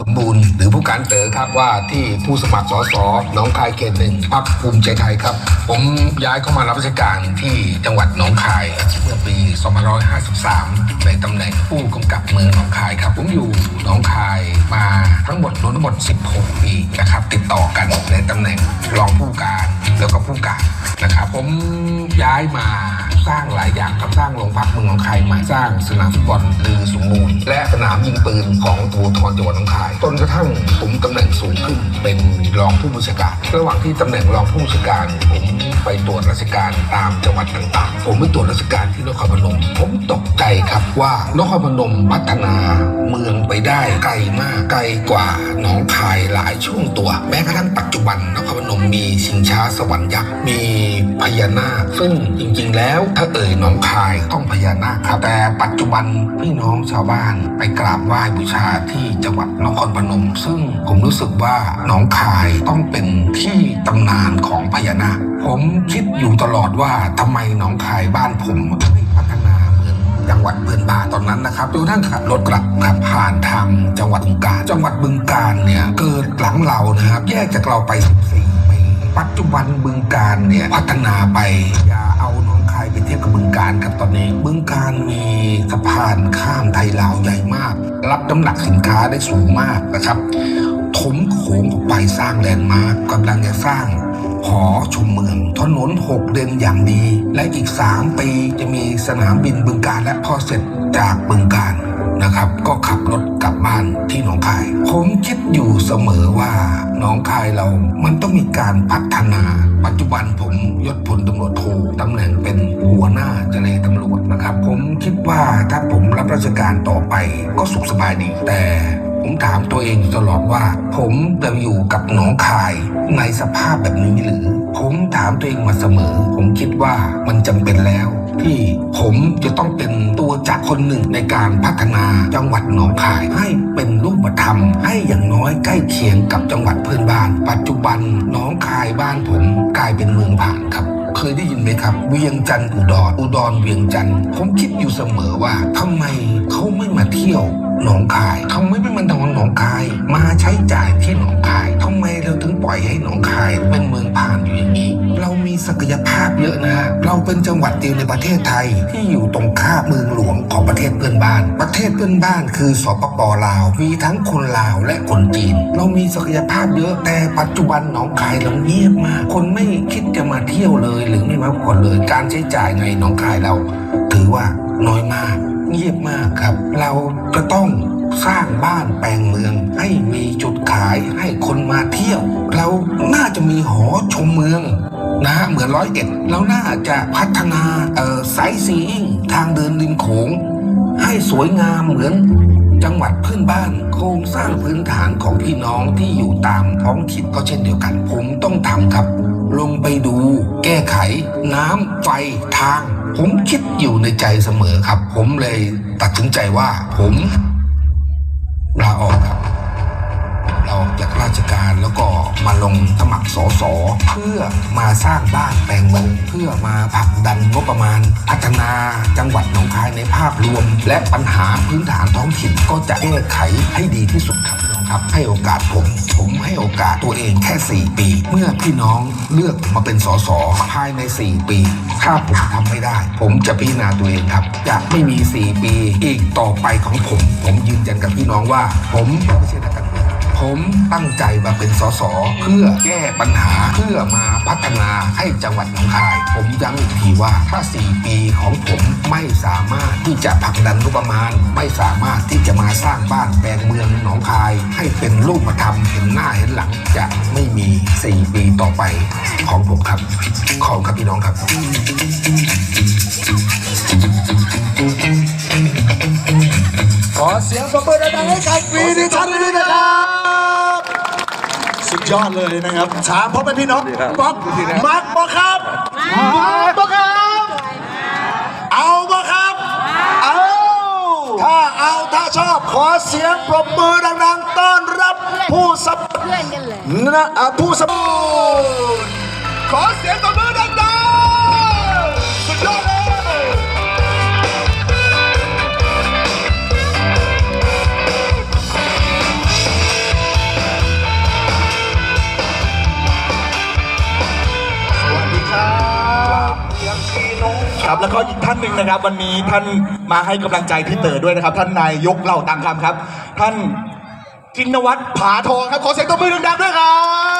สมบูรณ์หรือผู้การเต๋อครับว่าที่ผู้สมัครสสหนองคายเขตหนึ่งพรรคภูมิใจไทยครับ ผมย้ายเข้ามารับราชการที่จังหวัดหนองคายเมื่อปี2553 ในตำแหน่งผู้กำกับเมืองหนองคายครับผมอยู่หนองคายมาทั้งหมดรวมทั้งหมด 16 ปีนะครับติดต่อกันในตำแหน่งรองผู้การแล้วก็ผู้การนะครับผมย้ายมา สร้างหลายอย่างครับสร้างโรงพักเมืองหนองคายใหม่สร้างสนามฟุตบอลลือสมบูรณ์และสนามยิงปืนของตัวทรจังหวัดหนองคายจนกระทั่งผมตำแหน่งสูงขึ้นเป็นรองผู้บัญชาการ ระหว่างที่ตำแหน่งรองผู้บัญชาการ ผมไปตรวจราชการตามจังหวัดต่างๆ ผมไปตรวจราชการที่นครพนม ครับว่านครพนมพัฒนาเมืองไปได้ไกลมากไกลกว่าหนองคายหลายช่วงตัว แม้กระทั่งปัจจุบันนครพนมมีชิงช้าสวรรค์ยักษ์มีพญานาคซึ่งจริงๆ แล้วถ้าเอ่ยหนองคายต้องพญานาคครับแต่ปัจจุบันพี่น้องชาวบ้านไปกราบไหว้บูชาที่จังหวัดนครพนม ซึ่งผมรู้สึกว่าหนองคายต้องเป็นที่ตำนานของพญานาค ผมคิดอยู่ตลอดว่าทำไมหนองคายบ้านผม วัดเพื่อนบ้านตอนนั้นนะครับจนกระทั่งขับรถกลับขับผ่านทางจังหวัดบึงกาฬจังหวัดบึงกาฬเนี่ยเกิดหลังเรานะครับ แยกจากเราไป 14 ปี ปัจจุบันบึงกาฬเนี่ยพัฒนาไปอย่าเอาหนองคายไปเทียบกับบึงกาฬครับตอนนี้ บึงกาฬมีสะพานข้ามไทยลาวใหญ่มาก รับน้ำหนักสินค้าได้สูงมากนะครับถมโขงไปสร้างแลนด์มาร์กกำลังจะสร้าง หอชมเมือง ถนนหกเลนอย่างดี และอีก 3 ปีจะมีสนามบินบึงการและพอเสร็จจากบึงการนะครับ ก็ขับรถกลับบ้านที่หนองคาย ผมคิดอยู่เสมอว่าหนองคายเรา มันต้องมีการพัฒนา ปัจจุบันผมยศพลตำรวจโทตำแหน่งเป็นหัวหน้าเจรตำรวจนะครับ ผมคิดว่าถ้าผมรับราชการต่อไปก็สุขสบายดี แต่ผมถาม ตัวเองอยู่ตลอดว่า ผมจะอยู่กับหนองคายในสภาพแบบนี้หรือ ผมถามตัวเองมาเสมอ ผมคิดว่ามันจำเป็นแล้ว ที่ผมจะต้องเป็นตัวจักรคนหนึ่งในการพัฒนาจังหวัดหนองคาย ให้เป็นรูปธรรม ให้อย่างน้อยใกล้เคียงกับจังหวัดเพื่อนบ้าน ปัจจุบันหนองคายบ้านผมกลายเป็นเมืองผ่านครับเคยได้ยินไหมครับ เวียงจันทร์อุดรอุดรเวียงจันทร์ผมคิดอยู่เสมอว่าทำไมเขาไม่มาเที่ยวหนองคายทำไมไม่มาดอนหนอง เราเป็นจังหวัดเดียวในประเทศไทย ที่อยู่ตรงข้ามเมืองหลวงของประเทศเพื่อนบ้าน ประเทศเพื่อนบ้านคือสปปลาว มีทั้งคนลาวและคนจีน เรามีศักยภาพเยอะแต่ปัจจุบันหนองคายเราเงียบมาก คนไม่คิดจะมาเที่ยวเลยหรือไม่มาผ่อนเลยการใช้จ่ายในหนองคายเรา ถือว่าน้อยมาก เงียบมากครับ เราจะต้องสร้างบ้านแปลงเมือง ให้มีจุดขายให้คนมาเที่ยว เราน่าจะมีหอชมเมือง นะฮะเหมือนร้อยเอ็ดเราน่าจะพัฒนาเอ่อไซซีอิงทางเดินริมโขง ให้สวยงามเหมือนจังหวัดเพื่อนบ้านโครงสร้างพื้นฐานของพี่น้องที่อยู่ตามท้องถิ่นก็เช่นเดียวกัน ผมต้องทำครับ ลงไปดูแก้ไข น้ำไฟทาง ผมคิดอยู่ในใจเสมอครับ ผมเลยตัดสินใจว่าผมลาออกครับ ราชการแล้วก็มาลงสมัครสสเพื่อมาสร้างบ้านแปลงเมืองเพื่อมาผลักดันงบประมาณ พัฒนาจังหวัดหนองคายในภาพรวม และปัญหาพื้นฐานท้องถิ่นก็จะแก้ไขให้ดีที่สุดครับพี่น้องครับให้โอกาสผม ผมให้โอกาสตัวเองแค่ 4 ปี เมื่อพี่น้องเลือกมาเป็นสสภายใน 4 ปี ถ้าผมทำไม่ได้ ผมจะพิจารณาตัวเองครับจะไม่มี 4 ปี อีกต่อไปของผม ผมยืนยันกับพี่น้องว่า ผมไม่ใช่นัก ผมตั้งใจมาเป็นสสเพื่อแก้ปัญหาเพื่อมาพัฒนาให้จังหวัดหนองคาย ผมย้ำอีกทีว่าถ้า 4 ปีของผมไม่สามารถที่จะผลักดันงบประมาณ ไม่สามารถที่จะมาสร้างบ้านแปลงเมืองหนองคาย ให้เป็นรูปธรรมเห็นหน้าเห็นหลังจะไม่มี 4 ปีต่อไปของผมครับ ขอบคุณครับพี่น้องครับ ขอเสียงปรบมือดังให้กับวีดิชันด้วยนะครับสุด ยอดเลยนะครับถามพ่อแม่พี่น้องบอกมักบ่ครับมักบ่ครับ เอาบ่ครับ เอาถ้าเอาถ้าชอบขอเสียงปรบมือดังๆต้อนรับผู้สับเพื่อนกันเลยนะอะผู้สับ แล้วก็อีกท่านหนึ่งนะครับ วันนี้ท่านมาให้กำลังใจพี่เต๋อด้วยนะครับ ท่านนายยกเหล่าตังคำครับ ท่านจินวัฒน์ผาทองครับขอเสียงตบมือดังๆด้วยครับ